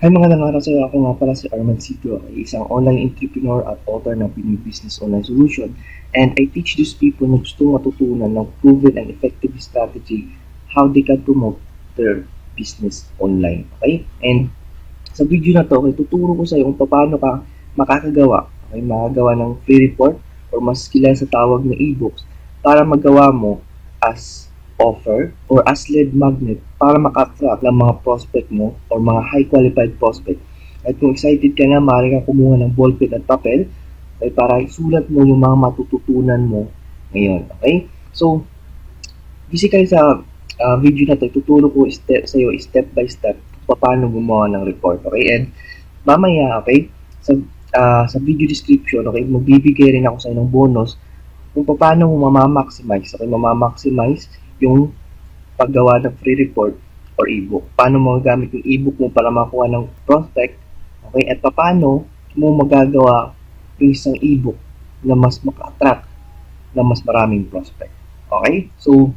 Hi mga nangarap sa'yo, ako nga pala si Arman Cito, ay isang online entrepreneur at author ng Pinoy Business Online Solution. And I teach these people na gustong matutunan ng proven and effective strategy how they can promote their business online. Okay? And sa video na to, okay, tuturo ko sa iyo kung paano ka makakagawa, okay, makagawa ng free report or mas kilala sa tawag na e-books para magawa mo as offer or as lead magnet para maka-attract ng mga prospect mo or mga high qualified prospect. At kung excited ka na, maaari kang kumuha ng ballpen at papel ay para isulat mo yung mga matututunan mo ngayon. Okay? So, basically sa uh, video na to, tuturo ko step, sa iyo step by step paano gumawa ng report. Okay? And mamaya, okay, sa, uh, sa video description, okay, magbibigay rin ako sa iyo ng bonus kung paano mo mamamaximize. Okay, mamamaximize yung paggawa ng free report or ebook. Paano mo gagamit yung ebook mo para makuha ng prospect. Okay, at paano mo magagawa yung isang ebook na mas maka-attract na mas maraming prospect. Okay? So,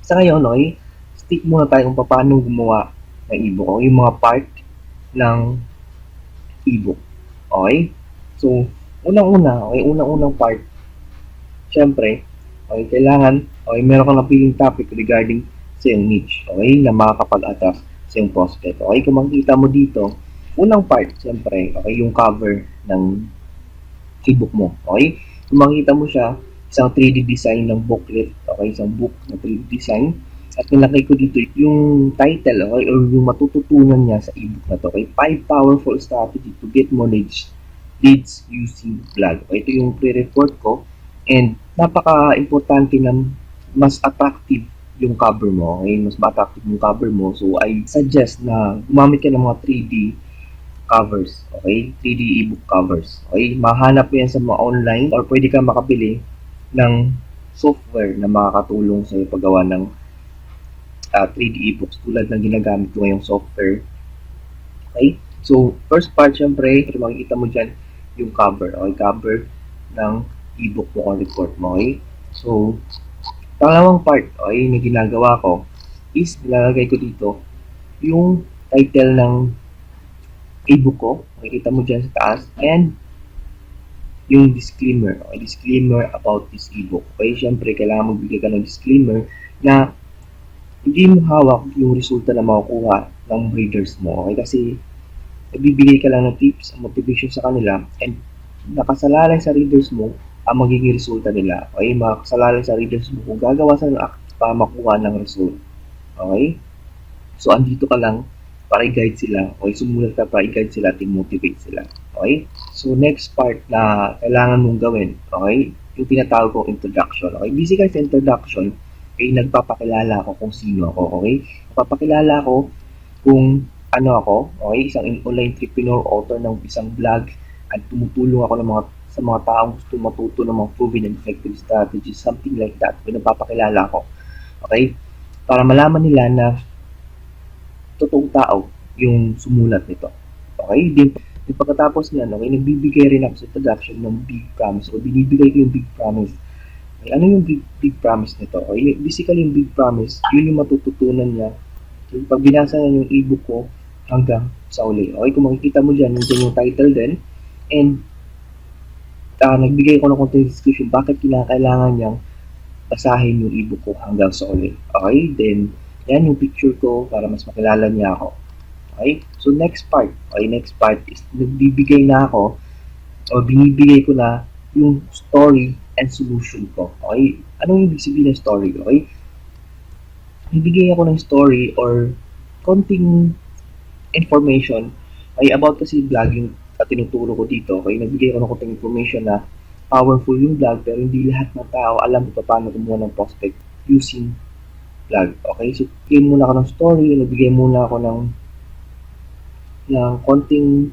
sa ngayon, okay, stick muna tayo kung paano gumawa ng ebook. Okay? Yung mga part ng ebook. Okay? So, unang-una, okay, unang-unang part, syempre, okay, kailangan, okay, meron kang napiling topic regarding sa iyong niche, okay, na makakapag-attract sa iyong prospect. Okay, kung makikita mo dito, unang part, syempre, okay, yung cover ng ebook mo, okay? Kung makikita mo siya, isang 3D design ng booklet, okay, isang book na 3D design, at nilagay ko dito yung title, okay, or yung matututunan niya sa ebook na to, okay, 5 powerful strategy to get more leads, leads using blog. Okay, ito yung pre-report ko, and napaka-importante na mas attractive yung cover mo, okay? Mas attractive yung cover mo. So, I suggest na gumamit ka ng mga 3D covers, okay? 3D ebook covers, okay? Mahanap yan sa mga online or pwede ka makabili ng software na makakatulong sa paggawa ng uh, 3D ebooks tulad ng ginagamit ko ngayong software. Okay? So, first part, syempre, makikita mo dyan yung cover, okay? Cover ng ebook mo or report mo, okay? So, pangalawang part, okay, na ginagawa ko is nilalagay ko dito yung title ng ebook ko. Makikita mo dyan sa taas. And yung disclaimer, okay, disclaimer about this ebook. Okay, syempre, kailangan magbigay ka ng disclaimer na hindi mo hawak yung resulta na makukuha ng readers mo. Okay, kasi nagbibigay ka lang ng tips, motivation sa kanila, and nakasalalay sa readers mo ang magiging resulta nila. Okay? Makasalalay sa readers mo kung gagawa sa ng act para makuha ng result. Okay? So, andito ka lang para i-guide sila. Okay? Sumulat ka para i-guide sila at i-motivate sila. Okay? So, next part na kailangan mong gawin. Okay? Yung tinatawag kong introduction. Okay? Basically sa introduction, okay, nagpapakilala ako kung sino ako. Okay? Nagpapakilala ako kung ano ako. Okay? Isang online entrepreneur, author ng isang blog at tumutulong ako ng mga sa mga taong gusto matuto ng mga proven and effective strategies, something like that. Pinapapakilala ko. Okay? Para malaman nila na totoong tao yung sumulat nito. Okay? Din, din pagkatapos niyan, okay, nagbibigay rin ako sa introduction ng big promise o binibigay ko yung big promise. Okay, ano yung big, big promise nito? Okay? Basically, yung big promise, yun yung matututunan niya. Okay, pag binasa niya yung ebook ko hanggang sa uli. Okay, kung makikita mo dyan, nandiyan yung title din. And uh, nagbigay ko ng konting description bakit kinakailangan niyang basahin yung ebook ko hanggang sa uli. Okay? Then, yan yung picture ko para mas makilala niya ako. Okay? So, next part. Okay, next part is nagbibigay na ako o binibigay ko na yung story and solution ko. Okay? Anong ibig sabihin ng story? Okay? Bibigay ako ng story or konting information ay about kasi vlogging at tinuturo ko dito, okay, nagbigay ko ng konting information na powerful yung vlog pero hindi lahat ng tao alam kung paano kumuha ng prospect using vlog. Okay, so bigyan muna ako ng story, nagbigay muna ako ng ng konting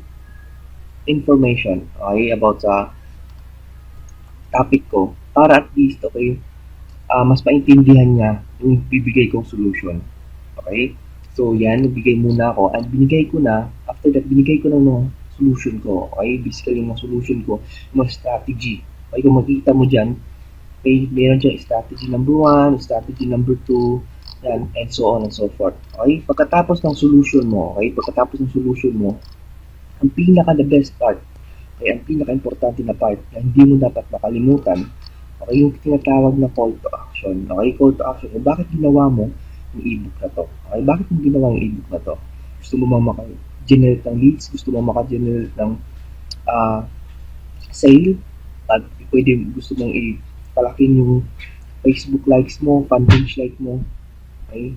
information okay, about sa topic ko para at least okay, uh, mas maintindihan niya yung bibigay kong solution. Okay? So, yan, nagbigay muna ako. And binigay ko na, after that, binigay ko na ng solution ko. Okay? Basically, yung solution ko, yung strategy. Okay? Kung makikita mo dyan, okay, meron dyan strategy number 1, strategy number 2, yan, and so on and so forth. Okay? Pagkatapos ng solution mo, okay? Pagkatapos ng solution mo, ang pinaka the best part, okay, ang pinaka importante na part na hindi mo dapat makalimutan, okay, yung tinatawag na call to action. Okay, call to action. Eh, bakit ginawa mo yung ebook na to? Okay, bakit mo ginawa yung ebook na to? Gusto mo ba maka-generate ng leads? Gusto mo maka-generate ng ah, sale? At pwede gusto mong ipalakin yung Facebook likes mo, fan page like mo, Okay?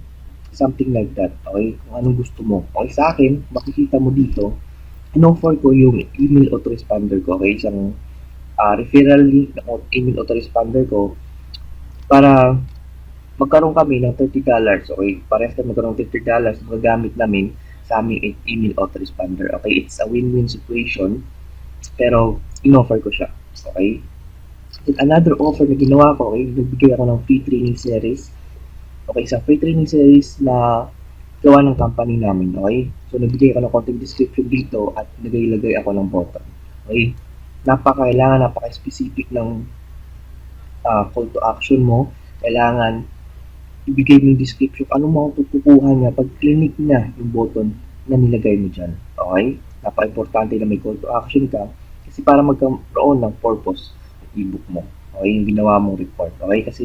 Something like that. Okay? Kung anong gusto mo. Okay, sa akin, makikita mo dito, in-offer ko yung email autoresponder ko. Okay? Isang ah, referral link au- email autoresponder ko para magkaroon kami ng $30. Okay? Parehas kami magkaroon ng $30 na magagamit namin sa aming email autoresponder. Okay? It's a win-win situation pero in-offer ko siya. Okay? And another offer na ginawa ko, okay, nagbigay ako ng free training series Okay, isang free training series na gawa ng company namin, okay? So, nagbigay ako ng content description dito at nagay-lagay ako ng button. Okay? Napakailangan, napaka-specific ng ah, call to action mo. Kailangan ibigay mo yung description. Anong makukuha niya pag clinic niya yung button na nilagay mo dyan. Okay? Napaka-importante na may call to action ka kasi para magkaroon ng purpose ng ebook mo. Okay? Yung ginawa mong report. Okay? Kasi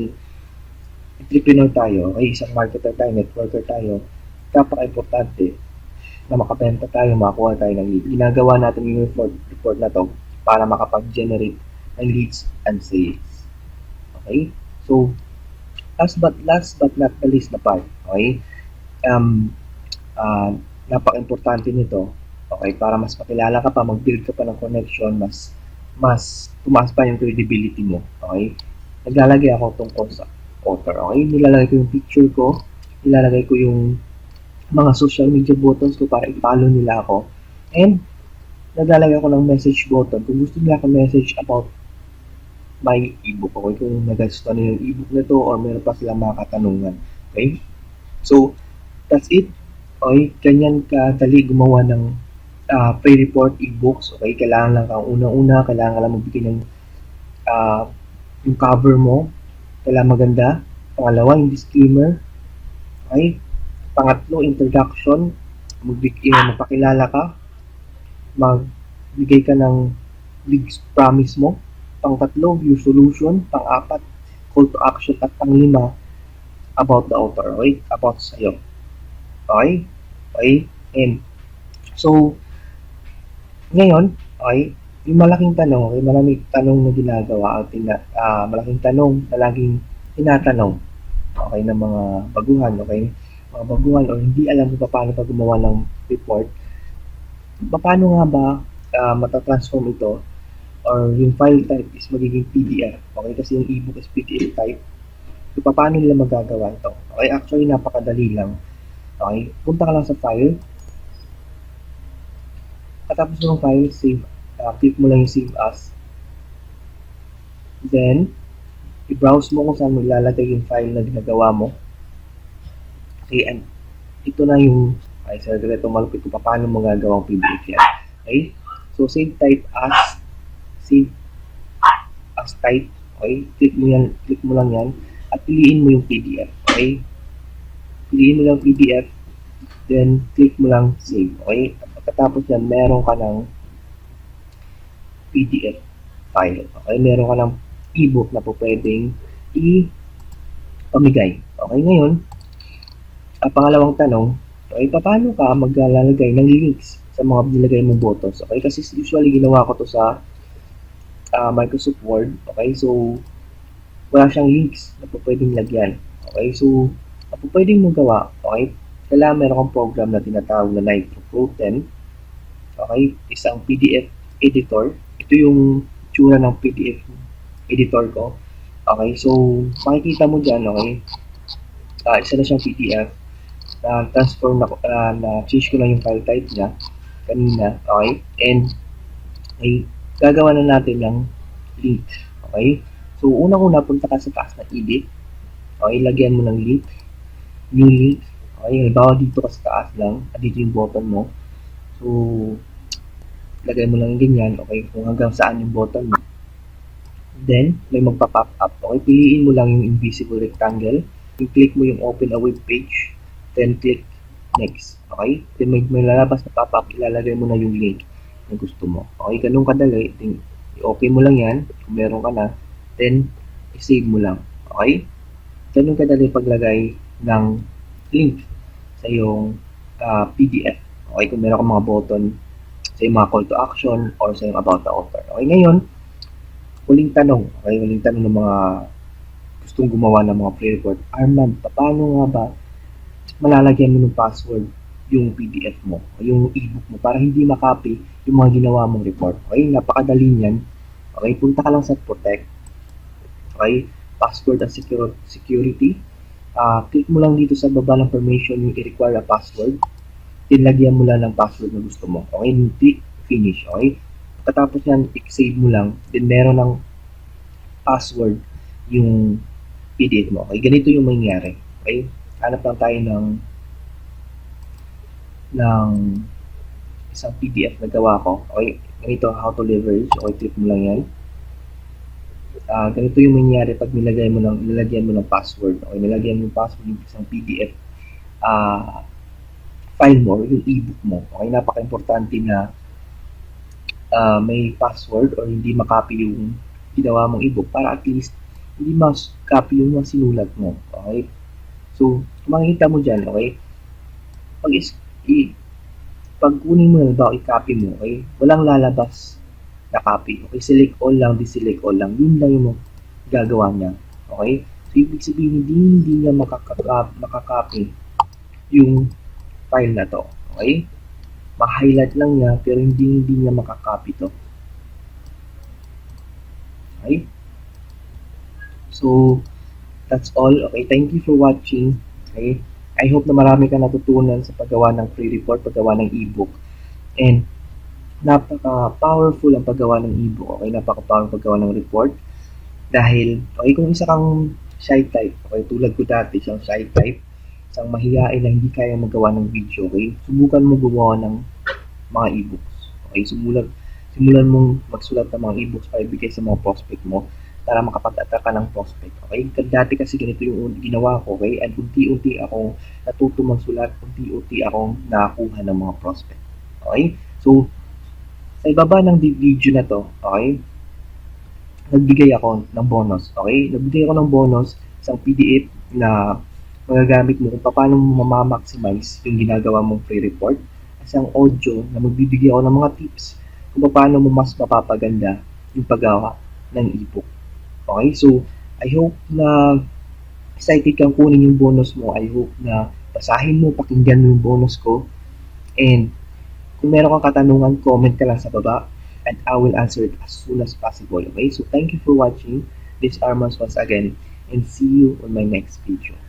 entrepreneur tayo, okay, isang marketer tayo, networker tayo, kapaka-importante na makabenta tayo, makakuha tayo ng lead. Ginagawa natin yung report, report na to para makapag-generate ng leads and sales. Okay? So, last but last but not the least na part, okay? Um, uh, napaka-importante nito, okay, para mas makilala ka pa, mag-build ka pa ng connection, mas mas tumaas pa yung credibility mo, okay? Naglalagay ako tungkol sa author. Okay, nilalagay ko yung picture ko, nilalagay ko yung mga social media buttons ko para i-follow nila ako. And, naglalagay ako ng message button kung gusto nila ako message about my ebook. Okay, kung nag-gusto na yung ebook na to or meron pa silang mga katanungan. Okay? So, that's it. Okay, ganyan kadali gumawa ng uh, pre-report ebooks. Okay, kailangan lang kang unang-una, kailangan lang magbigay ng uh, yung cover mo, kailangan maganda. Pangalawa, yung disclaimer. Okay? Pangatlo, introduction. Magbigay, magpakilala ka. Magbigay ka ng big promise mo. Pangtatlo, your solution. Pang-apat, call to action. At panglima, about the author. Okay? About sa'yo. Okay? Okay? And, so, ngayon, okay, yung malaking tanong, yung maraming tanong na ginagawa, at tina, ah, malaking tanong na laging tinatanong, okay, ng mga baguhan, okay, mga baguhan o hindi alam kung paano pa gumawa ng report, paano nga ba ah, matatransform ito or yung file type is magiging PDF, okay, kasi yung ebook is PDF type, so paano nila magagawa ito? Okay, actually napakadali lang, okay, punta ka lang sa file, katapos ng file, save uh, click mo lang yung save as. Then, i-browse mo kung saan mo ilalagay yung file na ginagawa mo. Okay, and ito na yung, ay, sa ito malupit kung paano mo gagawang PDF yan. Okay? So, save type as, save as type. Okay? Click mo yan, click mo lang yan, at piliin mo yung PDF. Okay? Piliin mo lang PDF, then click mo lang save. Okay? Pagkatapos yan, meron ka ng PDF file. Okay, meron ka ng ebook na po pwedeng i-pamigay. Okay, ngayon, ang pangalawang tanong, okay, paano ka maglalagay ng links sa mga nilagay mong botos? Okay, kasi usually ginawa ko to sa uh, Microsoft Word. Okay, so wala siyang links na pwedeng lagyan. Okay, so ang pwedeng mong gawa, okay, kailangan meron kang program na tinatawag na Nitro Pro 10. Okay, isang PDF editor ito yung tsura ng PDF editor ko. Okay, so makikita mo dyan, okay, uh, isa na siyang PDF uh, transform na, uh, na change ko na yung file type niya kanina, okay, and okay, gagawa na natin ng link, okay, so unang-una punta ka sa taas na edit, okay, lagyan mo ng link, new link, okay, halimbawa dito ka sa taas lang, dito yung button mo, so lagay mo lang ganyan, okay, kung hanggang saan yung button mo. Then, may magpa-pop up, okay, piliin mo lang yung invisible rectangle, Yung click mo yung open a web page, then click next. Okay? Then may, may lalabas na pop-up, ilalagay mo na yung link na gusto mo. Okay, ganun kadali. Okay mo lang yan, kung meron ka na, then, i-save mo lang. Okay? Ganun kadali paglagay ng link sa iyong ah, PDF. Okay, kung meron kang mga button sa iyong mga call to action or sa iyong about the offer. Okay, ngayon, huling tanong. Okay, huling tanong ng mga gustong gumawa ng mga pre-report. Armand, paano nga ba malalagyan mo ng password yung PDF mo, o yung ebook mo para hindi makopy yung mga ginawa mong report. Okay, napakadali niyan. Okay, punta ka lang sa Protect. Okay, password and secure, security. Ah, click mo lang dito sa baba ng permission yung i-require a password. Then lagyan mo lang ng password na gusto mo. Okay, click finish. Okay, pagkatapos yan, i-save mo lang. Then meron ng password yung PDF mo. Okay, ganito yung mangyayari. Okay, hanap lang tayo ng ng isang PDF na gawa ko. Okay, ganito how to leverage. Okay, click mo lang yan. Ah, ganito yung mangyayari pag nilagay mo ng nilagyan mo ng password. Okay, nilagyan mo ng password yung isang PDF ah file mo yung ebook mo. Okay, napaka-importante na ah, may password or hindi makopy yung ginawa mong ebook para at least hindi mas copy yung mga sinulat mo. Okay? So, makikita mo dyan, okay? Pag i, pag kunin mo ba, i-copy mo, okay? Walang lalabas na copy. Okay? Select all lang, di-select all lang. Yun lang yung gagawa niya. Okay? So, ibig sabihin, hindi, hindi niya makakaka- makakopy yung file na to. Okay? Ma-highlight lang niya, pero hindi, hindi niya makakopy to. Okay? So, that's all. Okay, thank you for watching. Okay? I hope na marami ka natutunan sa paggawa ng free report, paggawa ng ebook. And napaka-powerful ang paggawa ng ebook. Okay, napaka-powerful paggawa ng report. Dahil, okay, kung isa kang shy type, okay, tulad ko dati, isang shy type, isang mahihain na hindi kaya magawa ng video, okay, subukan mo gumawa ng mga ebooks. Okay, simulan, simulan mong magsulat ng mga ebooks para ibigay sa mga prospect mo para makapag-attract ka ng prospect. Okay? Dati kasi ganito yung ginawa ko, okay? And unti-unti akong natuto magsulat, unti-unti akong nakakuha ng mga prospect. Okay? So, sa ibaba ng video na to, okay? Nagbigay ako ng bonus, okay? Nagbigay ako ng bonus isang PDF na magagamit mo kung paano mo mamamaximize yung ginagawa mong free report. Isang audio na magbibigay ako ng mga tips kung paano mo mas mapapaganda yung paggawa ng ebook. Okay, so I hope na excited kang kunin yung bonus mo. I hope na basahin mo, pakinggan mo yung bonus ko. And kung meron kang katanungan, comment ka lang sa baba and I will answer it as soon as possible. Okay, so thank you for watching. This is Armand once again and see you on my next video.